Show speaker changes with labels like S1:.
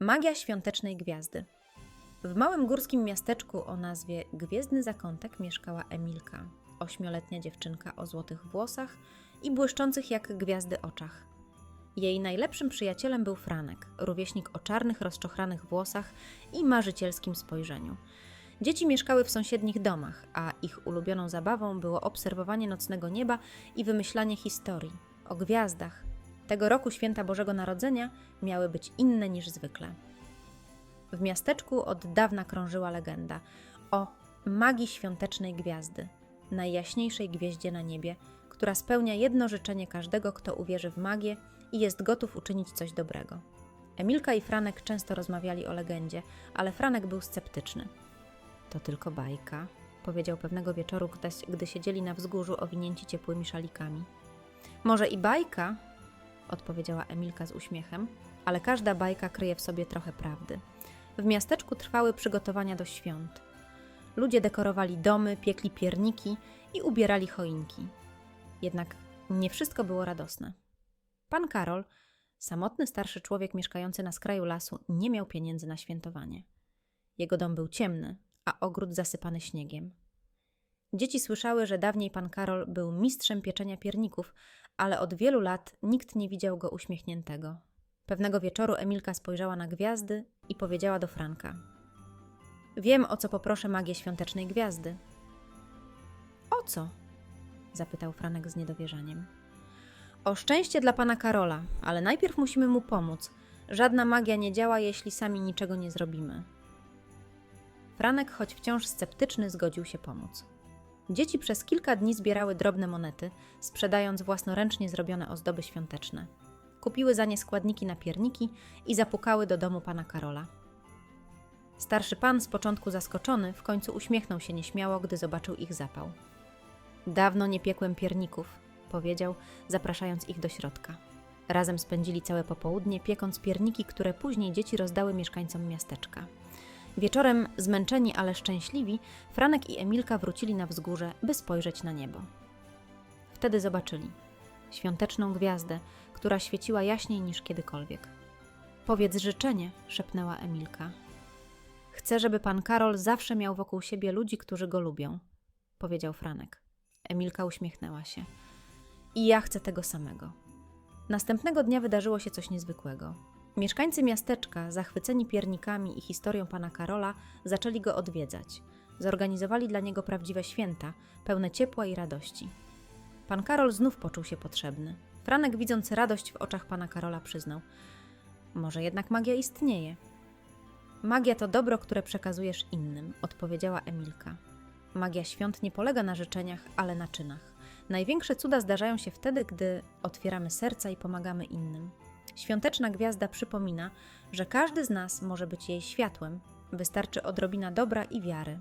S1: Magia świątecznej gwiazdy. W małym górskim miasteczku o nazwie Gwiezdny Zakątek mieszkała Emilka, ośmioletnia dziewczynka o złotych włosach i błyszczących jak gwiazdy oczach. Jej najlepszym przyjacielem był Franek, rówieśnik o czarnych, rozczochranych włosach i marzycielskim spojrzeniu. Dzieci mieszkały w sąsiednich domach, a ich ulubioną zabawą było obserwowanie nocnego nieba i wymyślanie historii o gwiazdach. Tego roku święta Bożego Narodzenia miały być inne niż zwykle. W miasteczku od dawna krążyła legenda o magii świątecznej gwiazdy, najjaśniejszej gwieździe na niebie, która spełnia jedno życzenie każdego, kto uwierzy w magię i jest gotów uczynić coś dobrego. Emilka i Franek często rozmawiali o legendzie, ale Franek był sceptyczny. To tylko bajka, powiedział pewnego wieczoru, gdy, siedzieli na wzgórzu owinięci ciepłymi szalikami. Może i bajka, odpowiedziała Emilka z uśmiechem, ale każda bajka kryje w sobie trochę prawdy. W miasteczku trwały przygotowania do świąt. Ludzie dekorowali domy, piekli pierniki i ubierali choinki. Jednak nie wszystko było radosne. Pan Karol, samotny starszy człowiek mieszkający na skraju lasu, nie miał pieniędzy na świętowanie. Jego dom był ciemny, a ogród zasypany śniegiem. Dzieci słyszały, że dawniej pan Karol był mistrzem pieczenia pierników, ale od wielu lat nikt nie widział go uśmiechniętego. Pewnego wieczoru Emilka spojrzała na gwiazdy i powiedziała do Franka: Wiem, o co poproszę magię świątecznej gwiazdy. O co? zapytał Franek z niedowierzaniem. O szczęście dla pana Karola, ale najpierw musimy mu pomóc. Żadna magia nie działa, jeśli sami niczego nie zrobimy. Franek, choć wciąż sceptyczny, zgodził się pomóc. Dzieci przez kilka dni zbierały drobne monety, sprzedając własnoręcznie zrobione ozdoby świąteczne. Kupiły za nie składniki na pierniki i zapukały do domu pana Karola. Starszy pan, z początku zaskoczony, w końcu uśmiechnął się nieśmiało, gdy zobaczył ich zapał. Dawno nie piekłem pierników, powiedział, zapraszając ich do środka. Razem spędzili całe popołudnie, piekąc pierniki, które później dzieci rozdały mieszkańcom miasteczka. Wieczorem, zmęczeni, ale szczęśliwi, Franek i Emilka wrócili na wzgórze, by spojrzeć na niebo. Wtedy zobaczyli świąteczną gwiazdę, która świeciła jaśniej niż kiedykolwiek. Powiedz życzenie, szepnęła Emilka. Chcę, żeby pan Karol zawsze miał wokół siebie ludzi, którzy go lubią, powiedział Franek. Emilka uśmiechnęła się. I ja chcę tego samego. Następnego dnia wydarzyło się coś niezwykłego. Mieszkańcy miasteczka, zachwyceni piernikami i historią pana Karola, zaczęli go odwiedzać. Zorganizowali dla niego prawdziwe święta, pełne ciepła i radości. Pan Karol znów poczuł się potrzebny. Franek, widząc radość w oczach pana Karola, przyznał: Może jednak magia istnieje. Magia to dobro, które przekazujesz innym, odpowiedziała Emilka. Magia świąt nie polega na życzeniach, ale na czynach. Największe cuda zdarzają się wtedy, gdy otwieramy serca i pomagamy innym. Świąteczna gwiazda przypomina, że każdy z nas może być jej światłem, wystarczy odrobina dobra i wiary.